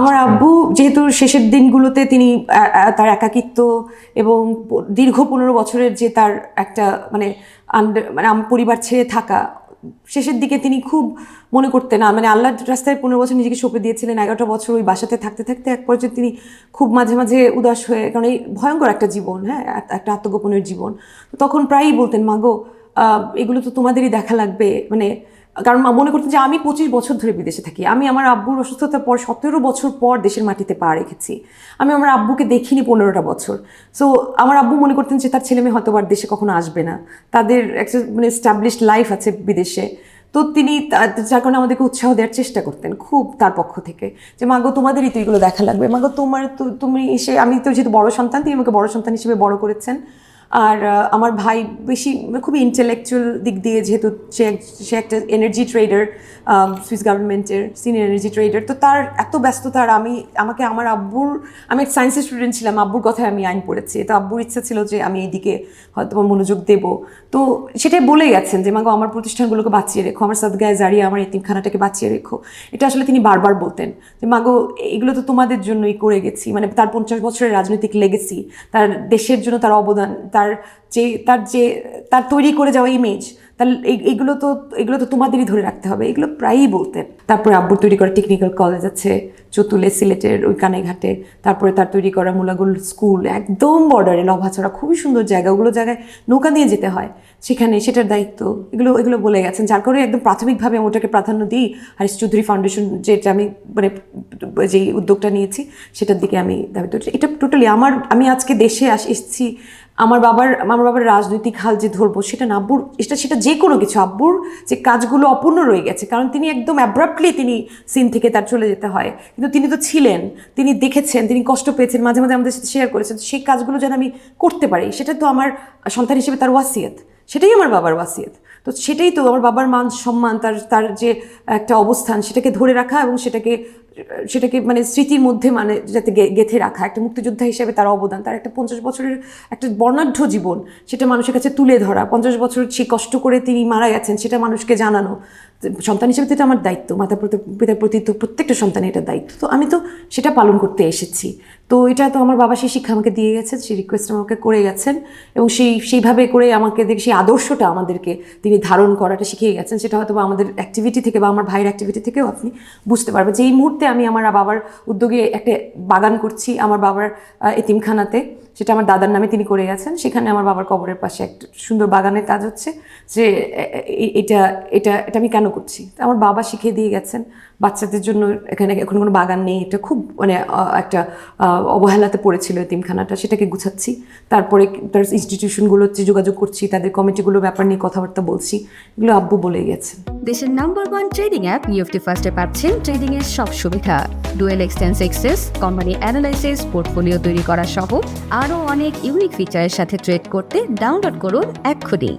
আমার আব্বু যেহেতু শেষের দিনগুলোতে তিনি তার একাকিত্ব এবং দীর্ঘ পনেরো বছরের যে তার একটা মানে আন্ডার মানে পরিবার ছেড়ে থাকা, শেষের দিকে তিনি খুব মনে করতেন না। মানে আল্লাহর রাস্তায় পনেরো বছর নিজেকে সঁপে দিয়েছিলেন, এগারোটা বছর ওই বাসাতে থাকতে থাকতে এক পর্যায়ে তিনি খুব মাঝে মাঝে উদাস হয়ে, কারণ এই ভয়ঙ্কর একটা জীবন হ্যাঁ একটা আত্মগোপনের জীবন। তখন প্রায়ই বলতেন মাগো এগুলো তো তোমাদেরই দেখা লাগবে। মানে কারণ মনে করতেন যে আমি পঁচিশ বছর ধরে বিদেশে থাকি। আমি আমার আব্বুর অসুস্থতার পর সতেরো বছর পর দেশের মাটিতে পা রেখেছি। আমি আমার আব্বুকে দেখিনি পনেরোটা বছর। সো আমার আব্বু মনে করতেন যে তার ছেলে মেয়ে হয়তো আর দেশে কখনো আসবে না। তাদের একটা মানে স্টাবলিশড লাইফ আছে বিদেশে। তো তিনি যার কারণে আমাদেরকে উৎসাহ দেওয়ার চেষ্টা করতেন খুব তার পক্ষ থেকে। যে মাগো তোমাদেরই তো এগুলো দেখা লাগবে। মাগো তোমার তো, তুমি এসে, আমি তো যেহেতু বড় সন্তান, তিনি আমাকে বড় সন্তান হিসেবে বড় করেছেন। আর আমার ভাই বেশি খুবই ইন্টেলেকচুয়াল দিক দিয়ে যেহেতু সে সে একটা এনার্জি ট্রেডার সুইস গভর্নমেন্টের সিনিয়র এনার্জি ট্রেডার তো তার এত ব্যস্ততার আমি, আমাকে আমার আব্বুর, আমি সায়েন্সের স্টুডেন্ট ছিলাম, আব্বুর কথায় আমি আইন পড়েছি, তো আব্বুর ইচ্ছা ছিল যে আমি এইদিকে হয়তো মনোযোগ দেব। তো সেটাই বলে গেছেন যে মাগো আমার প্রতিষ্ঠানগুলোকে বাঁচিয়ে রেখো, আমার সাদগায় জারিয়ে আমার এতিমখানাটাকে বাঁচিয়ে রেখো। এটা আসলে তিনি বারবার বলতেন যে মাগো এগুলো তো তোমাদের জন্যই করে গেছি। মানে তার পঞ্চাশ বছরের রাজনৈতিক লেগেছি তার দেশের জন্য তার অবদান, তার যে, তার যে, তার তৈরি করে যাওয়া ইমেজ তার এইগুলো তো, এগুলো তো তোমাদেরই ধরে রাখতে হবে। এগুলো প্রায়ই বলতেন তারপরে আব্বুর তৈরি করা টেকনিক্যাল কলেজ আছে, চতুলে সিলেটের ওই কানেঘাটে। তারপরে তার তৈরি করা মুলাগুল স্কুল একদম বর্ডারে লভাছড়া, খুবই সুন্দর জায়গা। ওগুলো জায়গায় নৌকা নিয়ে যেতে হয়। সেখানে সেটার দায়িত্ব। এগুলো এগুলো বলে গেছেন। যার কারণে একদম প্রাথমিকভাবে আমি ওটাকে প্রাধান্য দিই। হারিস চৌধুরী ফাউন্ডেশন যেটা আমি মানে যেই উদ্যোগটা নিয়েছি, সেটার দিকে আমি দাবি এটা টোটালি আমার, আমি আজকে দেশে আস, এসেছি আমার বাবার আমার বাবার রাজনৈতিক হাল যে ধরবো, সেটা না, আব্বুর এটা সেটা যে কোনো কিছু, আব্বুর যে কাজগুলো অপূর্ণ রয়ে গেছে, কারণ তিনি একদম অ্যাব্রাপ্টলি তিনি সিন থেকে তার চলে যেতে হয়। কিন্তু তিনি তো ছিলেন, তিনি দেখেছেন, তিনি কষ্ট পেয়েছেন, মাঝে মাঝে আমাদের সাথে শেয়ার করেছেন সেই কাজগুলো যেন আমি করতে পারি, সেটা তো আমার সন্তান হিসেবে তার ওয়াসিয়ত, সেটাই আমার বাবার ওয়াসিয়ত। তো সেটাই তো আমার বাবার মান সম্মান, তার তার যে একটা অবস্থান, সেটাকে ধরে রাখা এবং সেটাকে সেটাকে মানে স্মৃতির মধ্যে মানে যাতে গেঁথে রাখা, একটা মুক্তিযোদ্ধা হিসেবে তার অবদান, তার একটা পঞ্চাশ বছরের একটা বর্ণাঢ্য জীবন সেটা মানুষের কাছে তুলে ধরা, পঞ্চাশ বছর সে কষ্ট করে তিনি মারা গেছেন সেটা মানুষকে জানানো সন্তান হিসেবে তো এটা আমার দায়িত্ব। মাতা পিতার প্রতি তো প্রত্যেকটা সন্তানের এটা দায়িত্ব। তো আমি তো সেটা পালন করতে এসেছি। তো এটা তো আমার বাবা সেই শিক্ষা আমাকে দিয়ে গেছেন, সেই রিকোয়েস্ট আমাকে করে গেছেন এবং সেই, সেইভাবে করে আমাকে দেখে, সেই আদর্শটা আমাদেরকে তিনি ধারণ করাটা শিখিয়ে গেছেন। সেটা হয়তো আমাদের অ্যাক্টিভিটি থেকে বা আমার ভাইয়ের অ্যাক্টিভিটি থেকেও আপনি বুঝতে পারবেন যে এই মুহূর্তে আমি আমার বাবার উদ্যোগে একটা বাগান করছি আমার বাবার এতিমখানাতে। সেটা আমার দাদার নামে তিনি করে গেছেন। সেখানে আমার বাবার কবরের পাশে একটা সুন্দর বাগানের কাজ হচ্ছে যে এটা এটা এটা আমি কেন করছি। তা আমার বাবা শিখিয়ে দিয়ে গেছেন, বাচ্চাদের জন্য এখানে এখন কোনো বাগান নেই। এটা খুব মানে একটা অবহেলাতে পড়েছিল এতিমখানাটা সেটাকে গুছাচ্ছি। তারপরে তার ইনস্টিটিউশনগুলোতে যোগাযোগ করছি, তাদের কমিটিগুলোর ব্যাপার নিয়ে কথাবার্তা বলছি, এগুলো আব্বু বলেই গেছেন। দেশের number one trading app UFT ফার্স্টে পাচ্ছেন ট্রেডিং এর সব সুবিধা। ডুয়েল এক্সটেন্স এক্সেস কোম্পানি অ্যানালাইসিস পোর্টফোলিও তৈরি করা সহ আরও অনেক ইউনিক ফিচারের সাথে ট্রেড করতে ডাউনলোড করুন এক্ষুনি।